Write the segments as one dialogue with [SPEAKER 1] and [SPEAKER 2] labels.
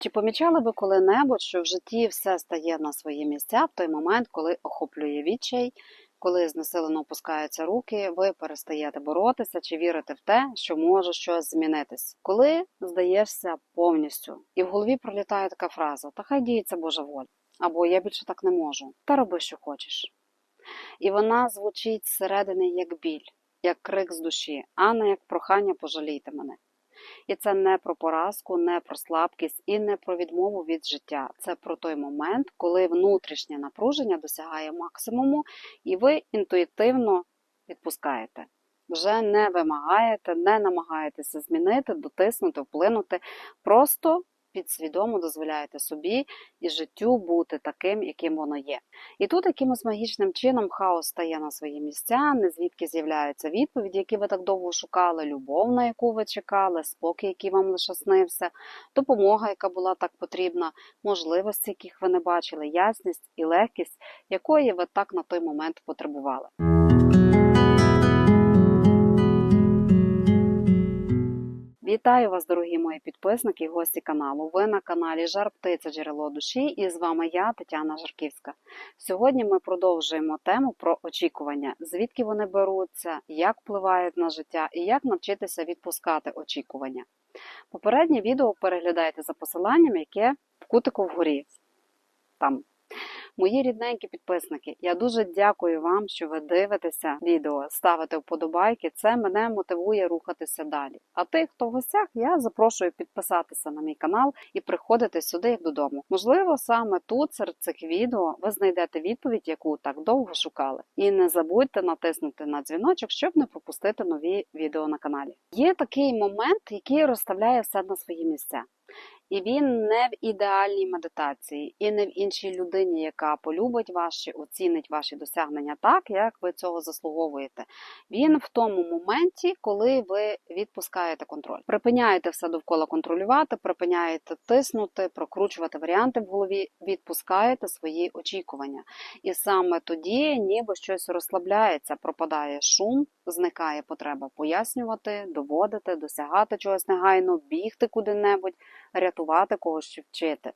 [SPEAKER 1] Чи помічали ви коли-небудь, що в житті все стає на свої місця в той момент, коли охоплює відчай, коли знесилено опускаються руки, ви перестаєте боротися чи вірите в те, що може щось змінитись? Коли здаєшся повністю, і в голові пролітає така фраза: Та хай діється Божа воля, або я більше так не можу, та роби, що хочеш. І вона звучить зсередини як біль, як крик з душі, а не як прохання пожалійте мене. І це не про поразку, не про слабкість і не про відмову від життя. Це про той момент, коли внутрішнє напруження досягає максимуму, і ви інтуїтивно відпускаєте. Вже не вимагаєте, не намагаєтеся змінити, дотиснути, вплинути. Просто підсвідомо дозволяєте собі і життю бути таким, яким воно є. І тут якимось магічним чином хаос стає на свої місця, не звідки з'являються відповіді, які ви так довго шукали, любов, на яку ви чекали, спокій, який вам лише снився, допомога, яка була так потрібна, можливості, яких ви не бачили, ясність і легкість, якої ви так на той момент потребували. Вітаю вас, дорогі мої підписники і гості каналу. Ви на каналі Жар Птиця Джерело душі і з вами я, Тетяна Жарківська. Сьогодні ми продовжуємо тему про очікування, звідки вони беруться, як впливають на життя і як навчитися відпускати очікування. Попереднє відео переглядайте за посиланням, яке в кутику вгорі. Там Мої рідненькі підписники, я дуже дякую вам, що ви дивитеся відео, ставите вподобайки. Це мене мотивує рухатися далі. А тих, хто в гостях, я запрошую підписатися на мій канал і приходити сюди додому. Можливо, саме тут, серед цих відео, ви знайдете відповідь, яку так довго шукали. І не забудьте натиснути на дзвіночок, щоб не пропустити нові відео на каналі. Є такий момент, який розставляє все на свої місця. І він не в ідеальній медитації, і не в іншій людині, яка полюбить ваші, оцінить ваші досягнення так, як ви цього заслуговуєте. Він в тому моменті, коли ви відпускаєте контроль. Припиняєте все довкола контролювати, припиняєте тиснути, прокручувати варіанти в голові, відпускаєте свої очікування. І саме тоді, ніби щось розслабляється, пропадає шум, зникає потреба пояснювати, доводити, досягати чогось негайно, бігти куди-небудь рятувати когось чи вчити.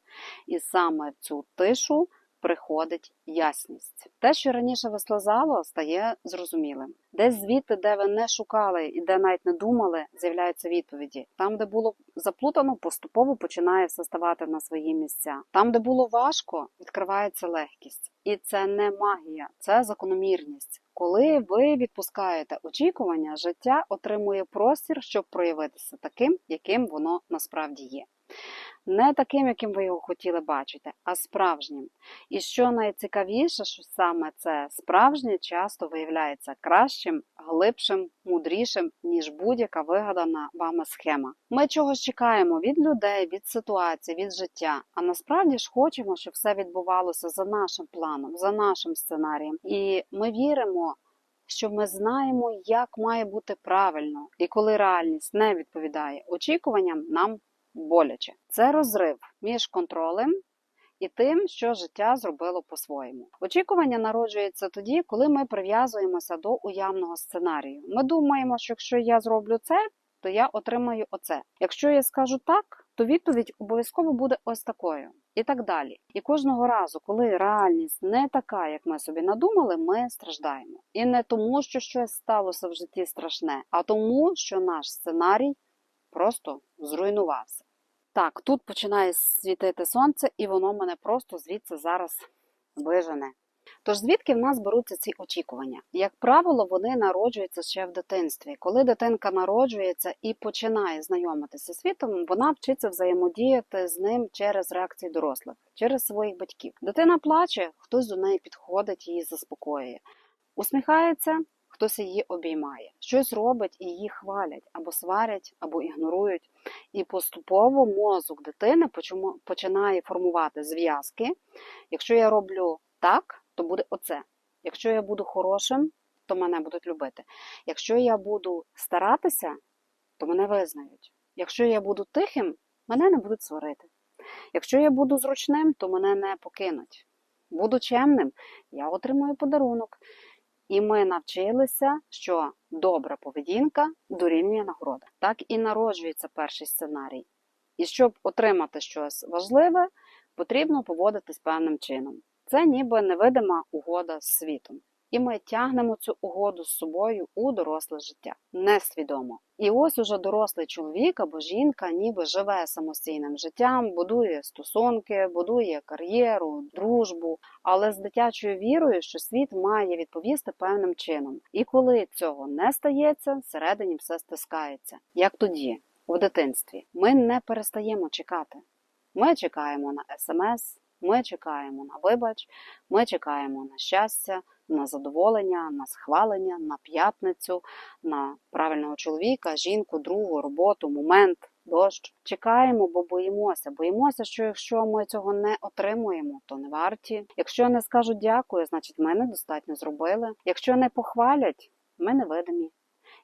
[SPEAKER 1] І саме в цю тишу приходить ясність. Те, що раніше вислизало, стає зрозумілим. Десь звідти, де ви не шукали і де навіть не думали, з'являються відповіді. Там, де було заплутано, поступово починає все ставати на свої місця. Там, де було важко, відкривається легкість. І це не магія, це закономірність. Коли ви відпускаєте очікування, життя отримує простір, щоб проявитися таким, яким воно насправді є. Не таким, яким ви його хотіли бачити, а справжнім. І що найцікавіше, що саме це справжнє часто виявляється кращим, глибшим, мудрішим, ніж будь-яка вигадана вами схема. Ми чогось чекаємо від людей, від ситуації, від життя. А насправді ж хочемо, щоб все відбувалося за нашим планом, за нашим сценарієм. І ми віримо. Що ми знаємо, як має бути правильно, і коли реальність не відповідає очікуванням, нам боляче. Це розрив між контролем і тим, що життя зробило по-своєму. Очікування народжується тоді, коли ми прив'язуємося до уявного сценарію. Ми думаємо, що якщо я зроблю це, то я отримаю оце. Якщо я скажу так, то відповідь обов'язково буде ось такою. І так далі. І кожного разу, коли реальність не така, як ми собі надумали, ми страждаємо. І не тому, що щось сталося в житті страшне, а тому, що наш сценарій просто зруйнувався. Так, тут починає світити сонце, і воно мене просто звідси зараз вижене. Тож звідки в нас беруться ці очікування? Як правило, вони народжуються ще в дитинстві. Коли дитинка народжується і починає знайомитися з світом, вона вчиться взаємодіяти з ним через реакції дорослих, через своїх батьків. Дитина плаче, хтось до неї підходить, її заспокоює. Усміхається, хтось її обіймає, щось робить і її хвалять, або сварять, або ігнорують. І поступово мозок дитини починає формувати зв'язки. Якщо я роблю так, то буде оце. Якщо я буду хорошим, то мене будуть любити. Якщо я буду старатися, то мене визнають. Якщо я буду тихим, мене не будуть сварити. Якщо я буду зручним, то мене не покинуть. Буду чемним, я отримую подарунок. І ми навчилися, що добра поведінка дорівнює нагорода. Так і народжується перший сценарій. І щоб отримати щось важливе, потрібно поводитись певним чином. Це ніби невидима угода з світом. І ми тягнемо цю угоду з собою у доросле життя несвідомо. І ось уже дорослий чоловік або жінка ніби живе самостійним життям, будує стосунки, будує кар'єру, дружбу, але з дитячою вірою, що світ має відповісти певним чином. І коли цього не стається, всередині все стискається. Як тоді, в дитинстві, ми не перестаємо чекати. Ми чекаємо на смс, ми чекаємо на вибач, ми чекаємо на щастя, на задоволення, на схвалення, на п'ятницю, на правильного чоловіка, жінку, другу, роботу, момент, дощ. Чекаємо, бо боїмося. Боїмося, що якщо ми цього не отримуємо, то не варті. Якщо не скажуть дякую, значить ми недостатньо зробили. Якщо не похвалять, ми невидимі.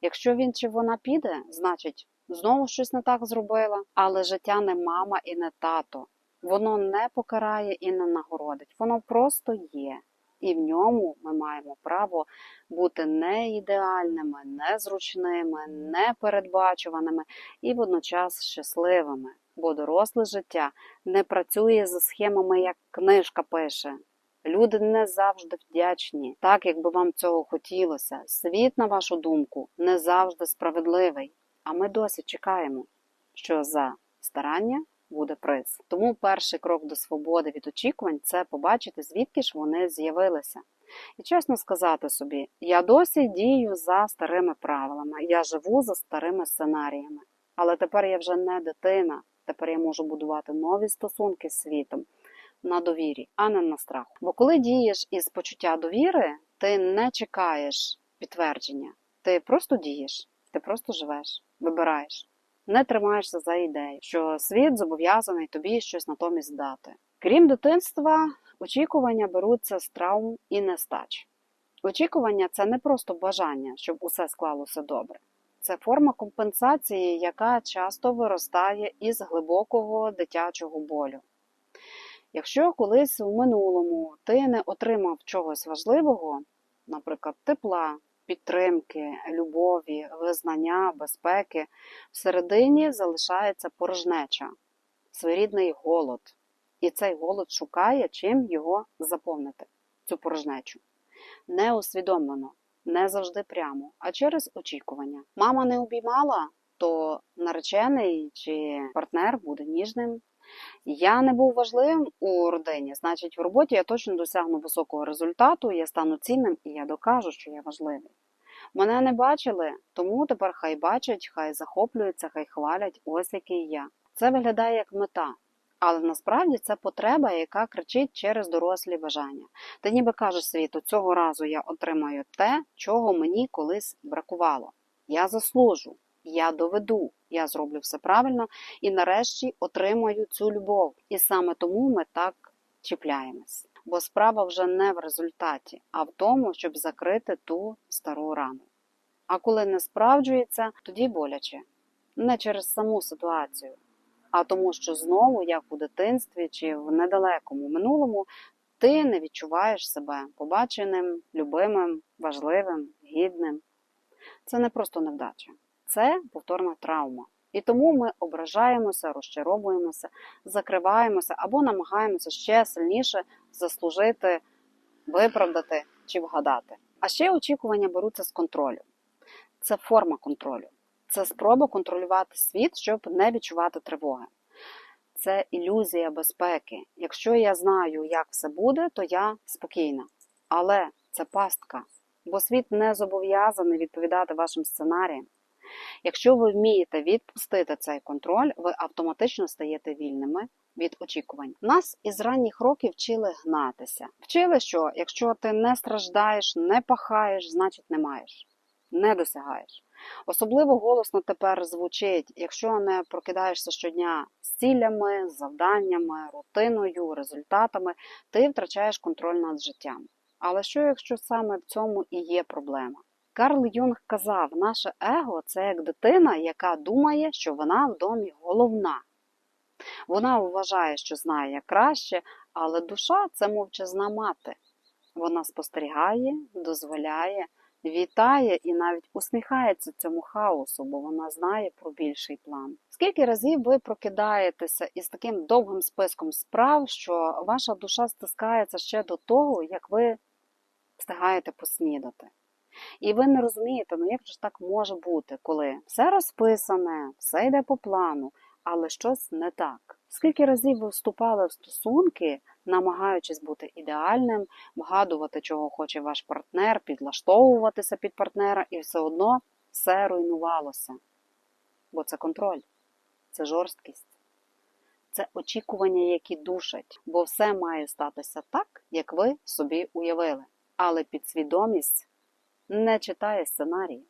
[SPEAKER 1] Якщо він чи вона піде, значить знову щось не так зробила. Але життя не мама і не тато. Воно не покарає і не нагородить. Воно просто є. І в ньому ми маємо право бути не ідеальними, незручними, непередбачуваними і водночас щасливими. Бо доросле життя не працює за схемами, як книжка пише. Люди не завжди вдячні, так якби вам цього хотілося. Світ, на вашу думку, не завжди справедливий. А ми досі чекаємо, що за старання буде приз. Тому перший крок до свободи від очікувань це побачити, звідки ж вони з'явилися. І чесно сказати собі, я досі дію за старими правилами, я живу за старими сценаріями. Але тепер я вже не дитина, тепер я можу будувати нові стосунки з світом на довірі, а не на страху. Бо коли дієш із почуття довіри, ти не чекаєш підтвердження, ти просто дієш, ти просто живеш, вибираєш не тримаєшся за ідею, що світ зобов'язаний тобі щось натомість дати. Крім дитинства, очікування беруться з травм і нестач. Очікування це не просто бажання, щоб усе склалося добре. Це форма компенсації, яка часто виростає із глибокого дитячого болю. Якщо колись у минулому ти не отримав чогось важливого, наприклад, тепла, підтримки, любові, визнання, безпеки, всередині залишається порожнеча, своєрідний голод. І цей голод шукає, чим його заповнити, цю порожнечу. Не усвідомлено, не завжди прямо, а через очікування. Мама не обіймала, то наречений чи партнер буде ніжним. Я не був важливим у родині, значить, в роботі я точно досягну високого результату, я стану цінним і я докажу, що я важливий. Мене не бачили, тому тепер хай бачать, хай захоплюються, хай хвалять, ось який я. Це виглядає як мета. Але насправді це потреба, яка кричить через дорослі бажання. Ти ніби кажеш світу, цього разу я отримаю те, чого мені колись бракувало. Я заслужу, я доведу, я зроблю все правильно і нарешті отримаю цю любов. І саме тому ми так чіпляємось. Бо справа вже не в результаті, а в тому, щоб закрити ту стару рану. А коли не справджується, тоді боляче. Не через саму ситуацію, а тому, що знову, як у дитинстві чи в недалекому минулому, ти не відчуваєш себе побаченим, любимим, важливим, гідним. Це не просто невдача, це повторна травма. І тому ми ображаємося, розчаровуємося, закриваємося або намагаємося ще сильніше заслужити, виправдати чи вгадати. А ще очікування беруться з контролю. Це форма контролю, це спроба контролювати світ, щоб не відчувати тривоги. Це ілюзія безпеки. Якщо я знаю, як все буде, то я спокійна. Але це пастка, бо світ не зобов'язаний відповідати вашим сценаріям. Якщо ви вмієте відпустити цей контроль, ви автоматично стаєте вільними від очікувань. Нас із ранніх років вчили гнатися. Вчили, що якщо ти не страждаєш, не пахаєш, значить не маєш, не досягаєш. Особливо голосно тепер звучить, якщо не прокидаєшся щодня з цілями, завданнями, рутиною, результатами, ти втрачаєш контроль над життям. Але що, якщо саме в цьому і є проблема? Карл Юнг казав, наше его це як дитина, яка думає, що вона в домі головна. Вона вважає, що знає краще, але душа це мовчазна мати. Вона спостерігає, дозволяє, вітає і навіть усміхається цьому хаосу, бо вона знає про більший план. Скільки разів ви прокидаєтеся із таким довгим списком справ, що ваша душа стискається ще до того, як ви встигаєте поснідати? І ви не розумієте, ну як ж так може бути, коли все розписане, все йде по плану, але щось не так. Скільки разів ви вступали в стосунки, намагаючись бути ідеальним, вгадувати, чого хоче ваш партнер, підлаштовуватися під партнера, і все одно все руйнувалося. Бо це контроль, це жорсткість, це очікування, які душать, бо все має статися так, як ви собі уявили. Але підсвідомість не читає сценарії.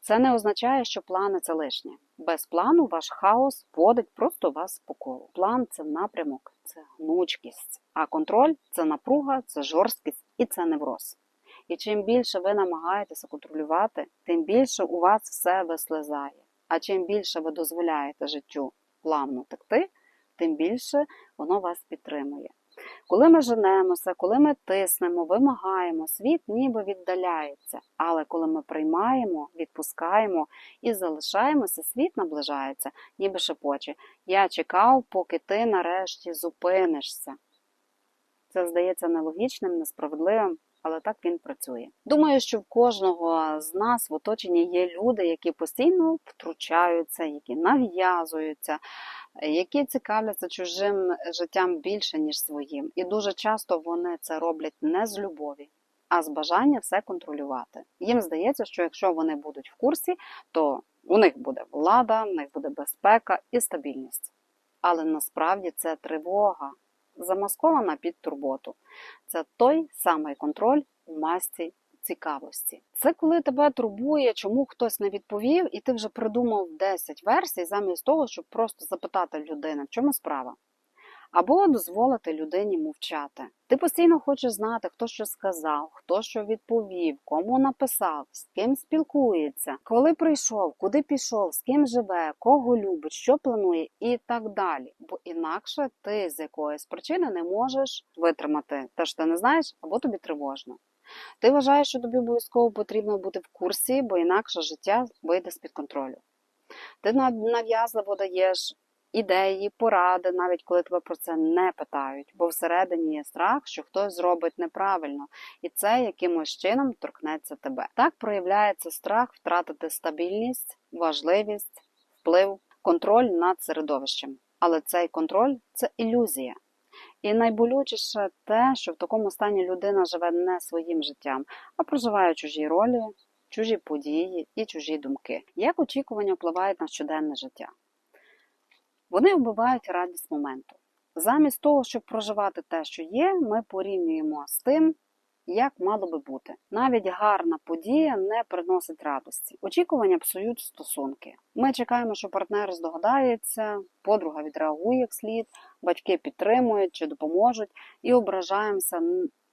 [SPEAKER 1] Це не означає, що плани це лишнє. Без плану ваш хаос водить просто вас по колу. План це напрямок, це гнучкість, а контроль це напруга, це жорсткість і це невроз. І чим більше ви намагаєтеся контролювати, тим більше у вас все вислизає. А чим більше ви дозволяєте життю плавно текти, тим більше воно вас підтримує. Коли ми женемося, коли ми тиснемо, вимагаємо, світ ніби віддаляється. Але коли ми приймаємо, відпускаємо і залишаємося, світ наближається, ніби шепоче. Я чекав, поки ти нарешті зупинишся. Це здається нелогічним, несправедливим, але так він працює. Думаю, що в кожного з нас в оточенні є люди, які постійно втручаються, які нав'язуються, які цікавляться чужим життям більше, ніж своїм. І дуже часто вони це роблять не з любові, а з бажання все контролювати. Їм здається, що якщо вони будуть в курсі, то у них буде влада, у них буде безпека і стабільність. Але насправді це тривога, замаскована під турботу. Це той самий контроль у масці цікавості. Це коли тебе турбує, чому хтось не відповів, і ти вже придумав 10 версій, замість того, щоб просто запитати людини, в чому справа. Або дозволити людині мовчати. Ти постійно хочеш знати, хто що сказав, хто що відповів, кому написав, з ким спілкується, коли прийшов, куди пішов, з ким живе, кого любить, що планує і так далі. Бо інакше ти з якоїсь причини не можеш витримати те, що ти не знаєш, або тобі тривожно. Ти вважаєш, що тобі обов'язково потрібно бути в курсі, бо інакше життя вийде з-під контролю. Ти нав'язливо даєш ідеї, поради, навіть коли тебе про це не питають, бо всередині є страх, що хтось зробить неправильно, і це якимось чином торкнеться тебе. Так проявляється страх втратити стабільність, важливість, вплив, контроль над середовищем. Але цей контроль це ілюзія. І найболючіше те, що в такому стані людина живе не своїм життям, а проживає чужі ролі, чужі події і чужі думки. Як очікування впливають на щоденне життя? Вони вбивають радість моменту. Замість того, щоб проживати те, що є, ми порівнюємо з тим, як мало би бути. Навіть гарна подія не приносить радості. Очікування псують стосунки. Ми чекаємо, що партнер здогадається, подруга відреагує як слід, батьки підтримують чи допоможуть, і ображаємося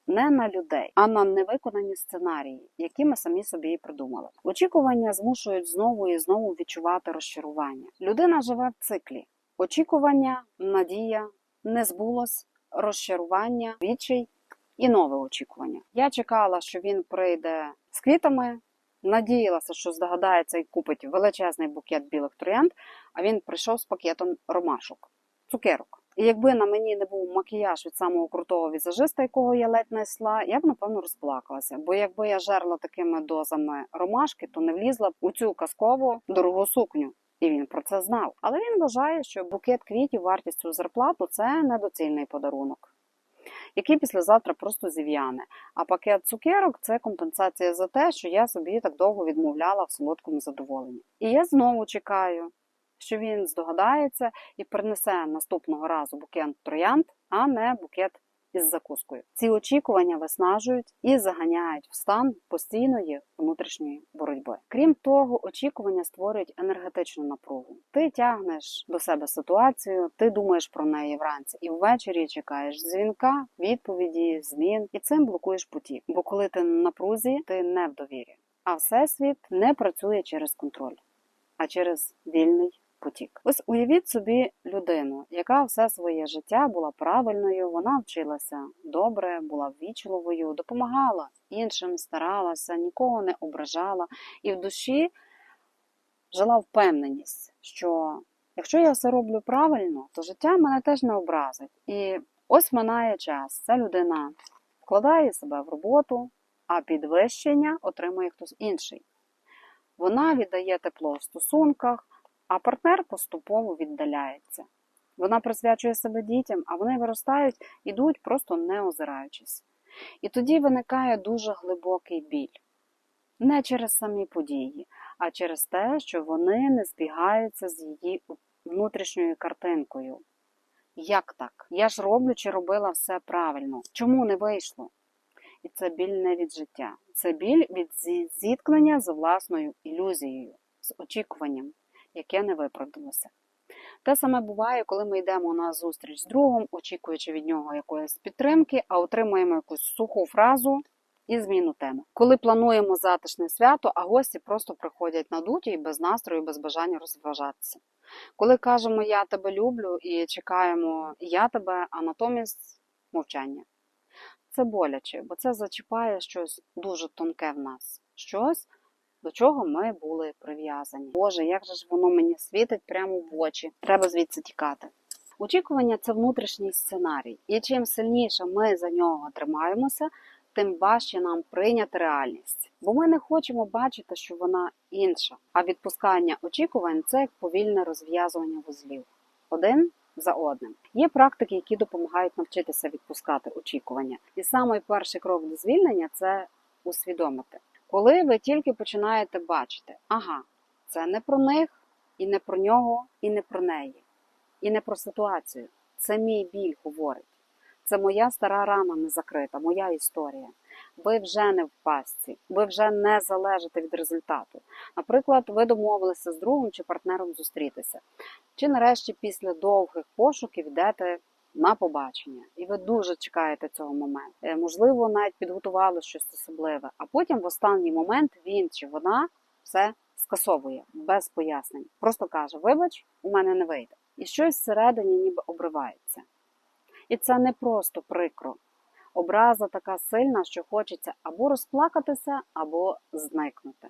[SPEAKER 1] не на людей, а на невиконані сценарії, які ми самі собі і придумали. Очікування змушують знову і знову відчувати розчарування. Людина живе в циклі. Очікування, надія, не збулось, розчарування, відчай і нове очікування. Я чекала, що він прийде з квітами, надіялася, що здогадається і купить величезний букет білих троянд, а він прийшов з пакетом ромашок, цукерок. І якби на мені не був макіяж від самого крутого візажиста, якого я ледь несла, я б напевно розплакалася. Бо якби я жерла такими дозами ромашки, то не влізла б у цю казкову дорогу сукню. І він про це знав. Але він вважає, що букет квітів вартістю зарплату це недоцільний подарунок, який післязавтра просто зів'яне. А пакет цукерок це компенсація за те, що я собі так довго відмовляла в солодкому задоволенні. І я знову чекаю, що він здогадається і принесе наступного разу букет троянд, а не букет із закускою. Ці очікування виснажують і заганяють в стан постійної внутрішньої боротьби. Крім того, очікування створюють енергетичну напругу. Ти тягнеш до себе ситуацію, ти думаєш про неї вранці, і ввечері чекаєш дзвінка, відповіді, змін, і цим блокуєш потік. Бо коли ти на напрузі, ти не в довірі. А всесвіт не працює через контроль, а через вільний потік. Ось уявіть собі людину, яка все своє життя була правильною, вона вчилася добре, була ввічливою, допомагала іншим, старалася, нікого не ображала, і в душі жила впевненість, що якщо я все роблю правильно, то життя мене теж не образить. І ось минає час. Ця людина вкладає себе в роботу, а підвищення отримує хтось інший. Вона віддає тепло в стосунках, а партнер поступово віддаляється. Вона присвячує себе дітям, а вони виростають, ідуть, просто не озираючись. І тоді виникає дуже глибокий біль. Не через самі події, а через те, що вони не збігаються з її внутрішньою картинкою. Як так? Я ж роблю чи робила все правильно. Чому не вийшло? І це біль не від життя. Це біль від зіткнення з власною ілюзією, з очікуванням, яке не виправдалося. Те саме буває, коли ми йдемо на зустріч з другом, очікуючи від нього якоїсь підтримки, а отримуємо якусь суху фразу і зміну теми. Коли плануємо затишне свято, а гості просто приходять надуті і без настрою, без бажання розважатися. Коли кажемо Я тебе люблю і чекаємо Я тебе, а натомість мовчання. Це боляче, бо це зачіпає щось дуже тонке в нас, щось, до чого ми були прив'язані. Боже, як же ж воно мені світить прямо в очі. Треба звідси тікати. Очікування це внутрішній сценарій, і чим сильніше ми за нього тримаємося, тим важче нам прийняти реальність. Бо ми не хочемо бачити, що вона інша. А відпускання очікувань це як повільне розв'язування вузлів. Один за одним. Є практики, які допомагають навчитися відпускати очікування. І самий перший крок до звільнення це усвідомити. Коли ви тільки починаєте бачити, ага, це не про них, і не про нього, і не про неї, і не про ситуацію. Це мій біль говорить. Це моя стара рана не закрита, моя історія. Ви вже не в пастці, ви вже не залежите від результату. Наприклад, ви домовилися з другом чи партнером зустрітися. Чи нарешті після довгих пошуків йдете на побачення, і ви дуже чекаєте цього моменту. Е, Можливо, навіть підготували щось особливе, а потім в останній момент він чи вона все скасовує без пояснень. Просто каже: Вибач, у мене не вийде. І щось всередині ніби обривається. І це не просто прикро. Образа така сильна, що хочеться або розплакатися, або зникнути.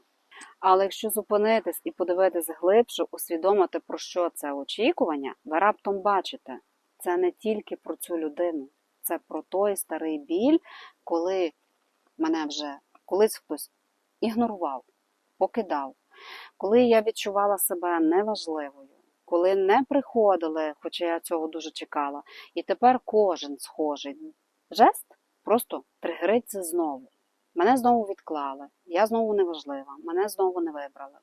[SPEAKER 1] Але якщо зупинитись і подивитись глибше, усвідомити, про що це очікування, ви раптом бачите, це не тільки про цю людину, це про той старий біль, коли мене вже колись хтось ігнорував, покидав, коли я відчувала себе неважливою, коли не приходили, хоча я цього дуже чекала, і тепер кожен схожий жест просто тригериться знову. Мене знову відклали, я знову неважлива, мене знову не вибрали.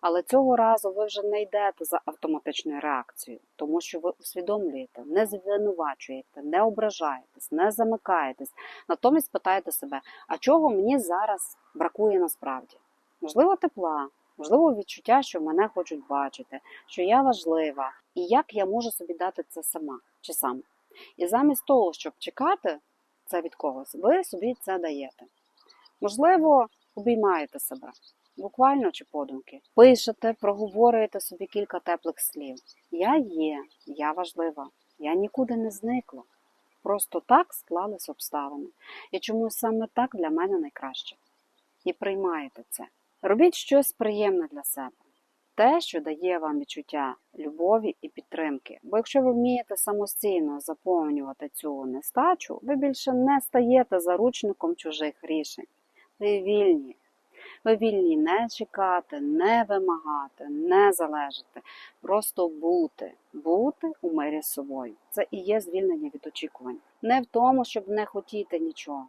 [SPEAKER 1] Але цього разу ви вже не йдете за автоматичною реакцією, тому що ви усвідомлюєте, не звинувачуєте, не ображаєтесь, не замикаєтесь. Натомість питаєте себе, а чого мені зараз бракує насправді? Можливо, тепла, можливо, відчуття, що мене хочуть бачити, що я важлива, і як я можу собі дати це сама чи сам. І замість того, щоб чекати це від когось, ви собі це даєте. Можливо, обіймаєте себе, буквально чи подумки. Пишете, проговорюєте собі кілька теплих слів. Я є, я важлива, я нікуди не зникла. Просто так склались обставини. І чомусь саме так для мене найкраще. І приймаєте це. Робіть щось приємне для себе. Те, що дає вам відчуття любові і підтримки. Бо якщо ви вмієте самостійно заповнювати цю нестачу, ви більше не стаєте заручником чужих рішень. Ви вільні. Ви вільні не чекати, не вимагати, не залежати, просто бути, бути у мирі з собою. Це і є звільнення від очікувань. Не в тому, щоб не хотіти нічого,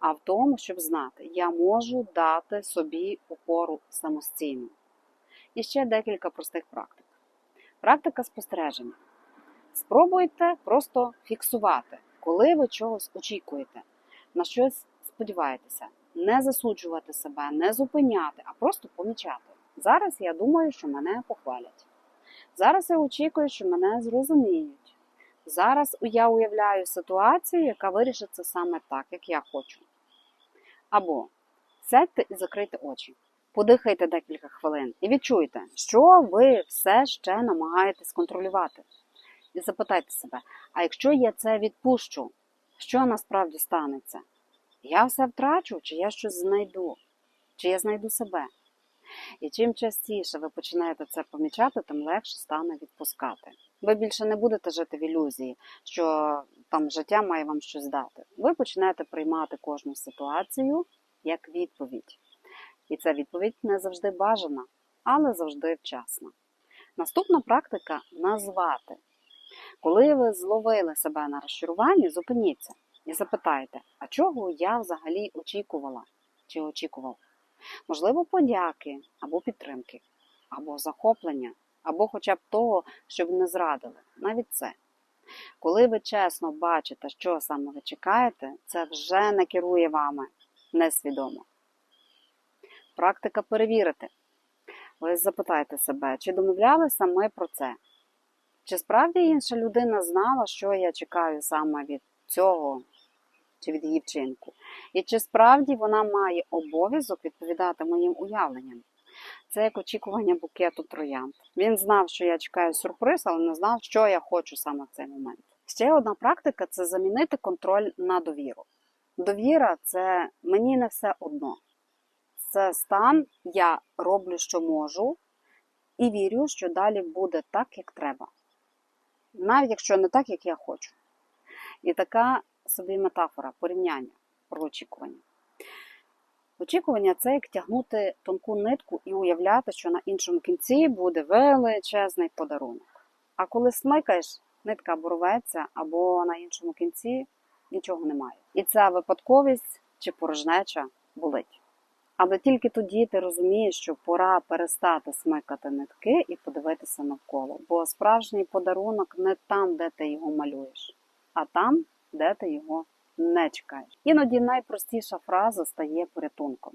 [SPEAKER 1] а в тому, щоб знати, я можу дати собі опору самостійно. І ще декілька простих практик. Практика спостереження. Спробуйте просто фіксувати, коли ви чогось очікуєте, на щось сподіваєтеся. Не засуджувати себе, не зупиняти, а просто помічати. Зараз я думаю, що мене похвалять. Зараз я очікую, що мене зрозуміють. Зараз я уявляю ситуацію, яка вирішиться саме так, як я хочу. Або сядьте і закрийте очі. Подихайте декілька хвилин і відчуйте, що ви все ще намагаєтесь контролювати. І запитайте себе: а якщо я це відпущу, що насправді станеться? Я все втрачу, чи я щось знайду, чи я знайду себе. І чим частіше ви починаєте це помічати, тим легше стане відпускати. Ви більше не будете жити в ілюзії, що там життя має вам щось дати. Ви починаєте приймати кожну ситуацію як відповідь. І ця відповідь не завжди бажана, але завжди вчасна. Наступна практика назвати. Коли ви зловили себе на розчаруванні, зупиніться і запитайте, а чого я взагалі очікувала чи очікував? Можливо, подяки або підтримки, або захоплення, або хоча б того, щоб не зрадили. Навіть це. Коли ви чесно бачите, що саме ви чекаєте, це вже не керує вами несвідомо. Практика перевірити. Ви запитайте себе, чи домовлялися ми про це? Чи справді інша людина знала, що я чекаю саме від цього чи від її вчинку? І чи справді вона має обов'язок відповідати моїм уявленням? Це як очікування букету троянд. Він знав, що я чекаю сюрприз, але не знав, що я хочу саме в цей момент. Ще одна практика це замінити контроль на довіру. Довіра це мені не все одно. Це стан, я роблю, що можу, і вірю, що далі буде так, як треба. Навіть якщо не так, як я хочу. І така собі метафора, порівняння про очікування. Очікування це як тягнути тонку нитку і уявляти, що на іншому кінці буде величезний подарунок. А коли смикаєш, нитка або або на іншому кінці нічого немає. І ця випадковість чи порожнеча болить. Але тільки тоді ти розумієш, що пора перестати смикати нитки і подивитися навколо. Бо справжній подарунок не там, де ти його малюєш, а там, де ти його не чекаєш. Іноді найпростіша фраза стає порятунком.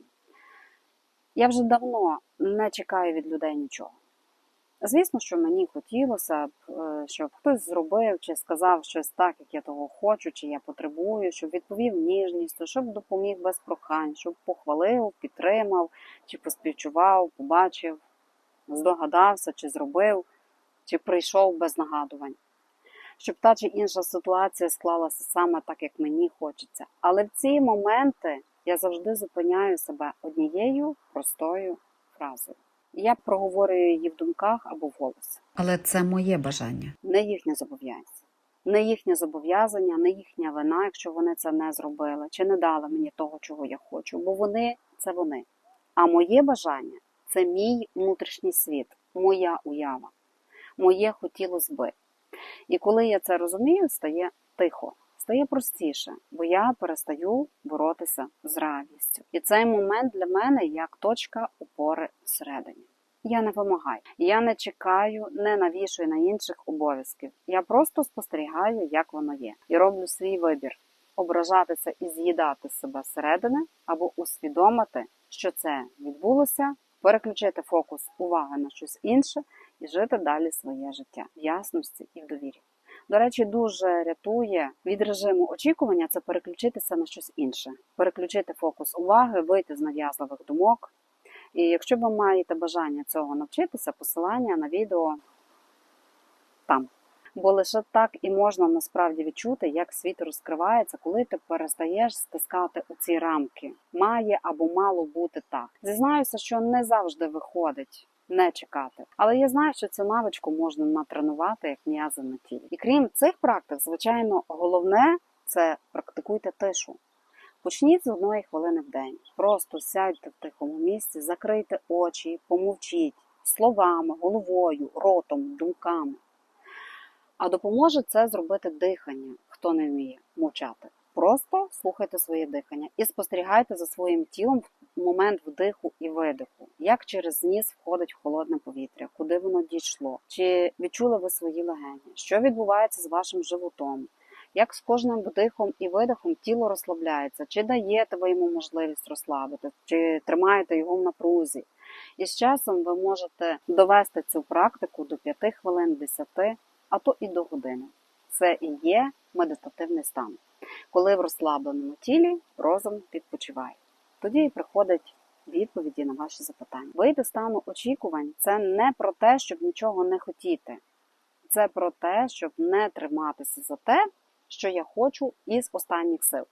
[SPEAKER 1] Я вже давно не чекаю від людей нічого. Звісно, що мені хотілося б, е, щоб хтось зробив чи сказав щось так, як я того хочу, чи я потребую, щоб відповів ніжністю, щоб допоміг без прохань, щоб похвалив, підтримав, чи поспівчував, побачив, здогадався, чи зробив, чи прийшов без нагадувань. Щоб та чи інша ситуація склалася саме так, як мені хочеться. Але в ці моменти я завжди зупиняю себе однією простою фразою. Я проговорюю її в думках або в голос.
[SPEAKER 2] Але це моє бажання.
[SPEAKER 1] Не їхнє зобов'язання. Не їхнє зобов'язання, не їхня вина, якщо вони це не зробили, чи не дали мені того, чого я хочу. Бо вони це вони. А моє бажання це мій внутрішній світ, моя уява, моє хотілося би. І коли я це розумію, стає тихо, стає простіше, бо я перестаю боротися з радістю. І цей момент для мене як точка опори всередині. Я не вимагаю, я не чекаю, не навішую на інших обов'язків. Я просто спостерігаю, як воно є, і роблю свій вибір ображатися і з'їдати себе зсередини, або усвідомити, що це відбулося, переключити фокус уваги на щось інше і жити далі своє життя в ясності і в довірі. До речі, дуже рятує від режиму очікування це переключитися на щось інше, переключити фокус уваги, вийти з нав'язливих думок. І якщо ви маєте бажання цього навчитися, посилання на відео там. Бо лише так і можна насправді відчути, як світ розкривається, коли ти перестаєш стискати у ці рамки. Має або мало бути так. Зізнаюся, що не завжди виходить не чекати. Але я знаю, що цю навичку можна натренувати як м'язи на тілі. І крім цих практик, звичайно, головне це практикуйте тишу. Почніть з одної хвилини в день. Просто сядьте в тихому місці, закрийте очі, помовчіть словами, головою, ротом, думками. А допоможе це зробити дихання, хто не вміє мовчати. Просто слухайте своє дихання і спостерігайте за своїм тілом в момент вдиху і видиху, як через ніс входить холодне повітря, куди воно дійшло, чи відчули ви свої легені, що відбувається з вашим животом, як з кожним вдихом і видихом тіло розслабляється, чи даєте ви йому можливість розслабити, чи тримаєте його в напрузі. І з часом ви можете довести цю практику до 5 хвилин, 10, а то і до години. Це і є медитативний стан, коли в розслабленому тілі розум відпочиває. Тоді і приходять відповіді на ваші запитання. Вийти стану очікувань це не про те, щоб нічого не хотіти, це про те, щоб не триматися за те, що я хочу із останніх сил.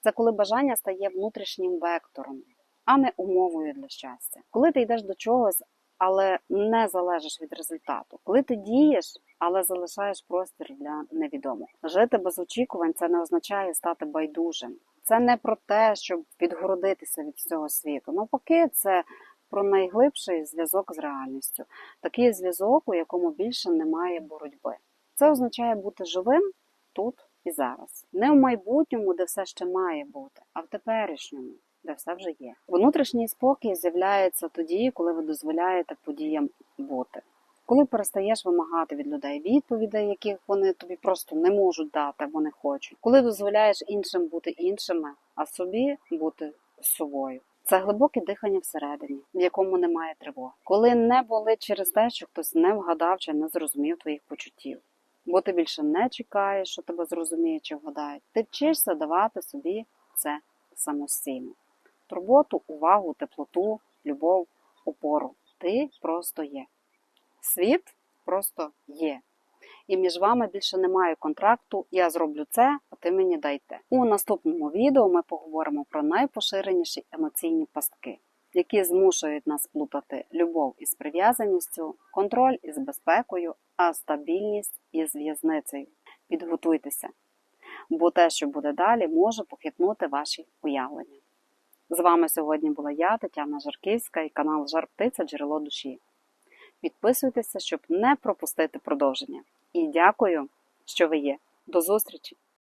[SPEAKER 1] Це коли бажання стає внутрішнім вектором, а не умовою для щастя. Коли ти йдеш до чогось, але не залежиш від результату, коли ти дієш, але залишаєш простір для невідомого. Жити без очікувань це не означає стати байдужим. Це не про те, щоб відгородитися від всього світу. Навпаки, це про найглибший зв'язок з реальністю, такий зв'язок, у якому більше немає боротьби. Це означає бути живим тут і зараз, не в майбутньому, де все ще має бути, а в теперішньому, де все вже є. Внутрішній спокій з'являється тоді, коли ви дозволяєте подіям бути. Коли перестаєш вимагати від людей відповідей, яких вони тобі просто не можуть дати, вони хочуть, коли дозволяєш іншим бути іншими, а собі бути собою. Це глибоке дихання всередині, в якому немає тривоги. Коли не болить через те, що хтось не вгадав чи не зрозумів твоїх почуттів. Бо ти більше не чекаєш, що тебе зрозуміють чи вгадають. Ти вчишся давати собі це самостійно. Турботу, увагу, теплоту, любов, опору. Ти просто є. Світ просто є. І між вами більше немає контракту. Я зроблю це, а ти мені дай те. У наступному відео ми поговоримо про найпоширеніші емоційні пастки, які змушують нас плутати любов із прив'язаністю, контроль із безпекою, а стабільність із в'язницею. Підготуйтеся, бо те, що буде далі, може похитнути ваші уявлення. З вами сьогодні була я, Тетяна Жарківська, і канал Жар Птиця Джерело душі. Підписуйтеся, щоб не пропустити продовження. І дякую, що ви є. До зустрічі!